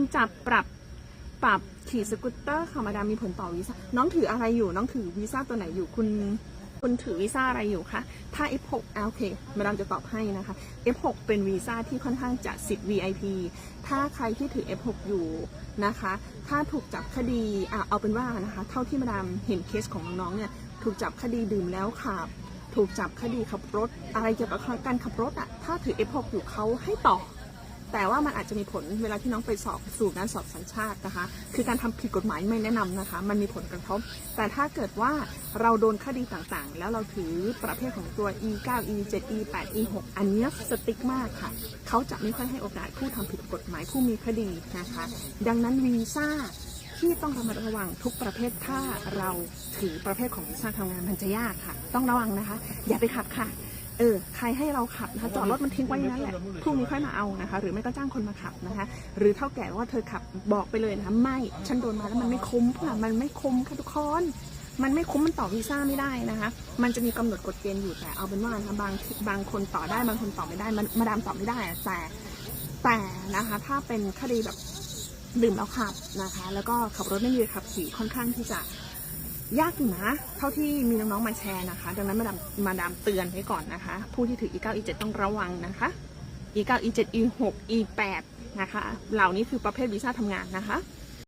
นจับปรับปรับขี่สกูตเตอร์ค่ะมาดามมีผลต่อวีซ่าน้องถืออะไรอยู่ น้องถือวีซ่าตัวไหนอยู่คุณคุณถือวีซ่าอะไรอยู่คะถ้า F6 โอเคมาดามจะตอบให้นะคะ F6 เป็นวีซ่าที่ค่อนข้างจะสิทธิ์ VIP ถ้าใครที่ถือ F6 อยู่นะคะ ถ้าถูกจับคดีอะเอาเป็นว่านะคะเท่าที่มาดามเห็นเคสของน้องๆเนี่ยถูกจับคดีดื่มแล้วขับถูกจับคดีขับรถ อะไรเกี่ยวกับการขับรถอะถ้าถือ F6 อยู่เขาให้ต่อ แต่ว่ามันอาจจะมีผลเวลาที่น้องไปสอบสู่การสอบสัญชาตินะคะ คือการทำผิดกฎหมายไม่แนะนำนะคะ มันมีผลกระทบ แต่ถ้าเกิดว่าเราโดนคดีต่างๆ แล้วเราถือประเภทของตัว E 9 E 7 E 8 E 6อันนี้สติ๊กมากค่ะ เขาจะไม่ค่อยให้โอกาสผู้ทำผิดกฎหมายผู้มีคดีนะคะ ดังนั้นวีซ่าที่ต้องระมัดระวังทุกประเภทถ้าเราถือประเภทของวีซ่าทำงานมันจะยากค่ะ ต้องระวังนะคะ อย่าไปขับค่ะ เออใครให้เราขับนะคะจอดรถมันทิ้งไว้อย่างนั้นแหละพรุ่งนี้ค่อยมาเอานะคะ หรือไม่ก็จ้างคนมาขับนะคะ หรือเท่าแก่ว่าเธอขับบอกไปเลยนะคะไม่ฉันโดนมาแล้วมันไม่คุ้มค่ะมันไม่คุ้มค่ะทุกคนมันไม่คุ้มมันต่อวีซ่าไม่ได้นะคะ มันจะมีกำหนดกฎเกณฑ์อยู่แต่เอาเป็นว่านะคะบางบางคนต่อได้บางคนต่อไม่ได้ มันมาดามต่อไม่ได้แต่แต่นะคะ ถ้าเป็นคดีแบบดื่มแล้วขับนะคะ แล้วก็ขับรถไม่มีขับขี่ค่อนข้างที่จะ ยากอยู่นะ เท่าที่มีน้องๆมาแชร์นะคะ ดังนั้นมาดามมาดามเตือนไว้ก่อนนะคะ ผู้ที่ถือ E9 E7 ต้องระวังนะคะ E9 E7 E6 E8 นะคะ เหล่านี้คือประเภทวีซ่าทำงานนะคะ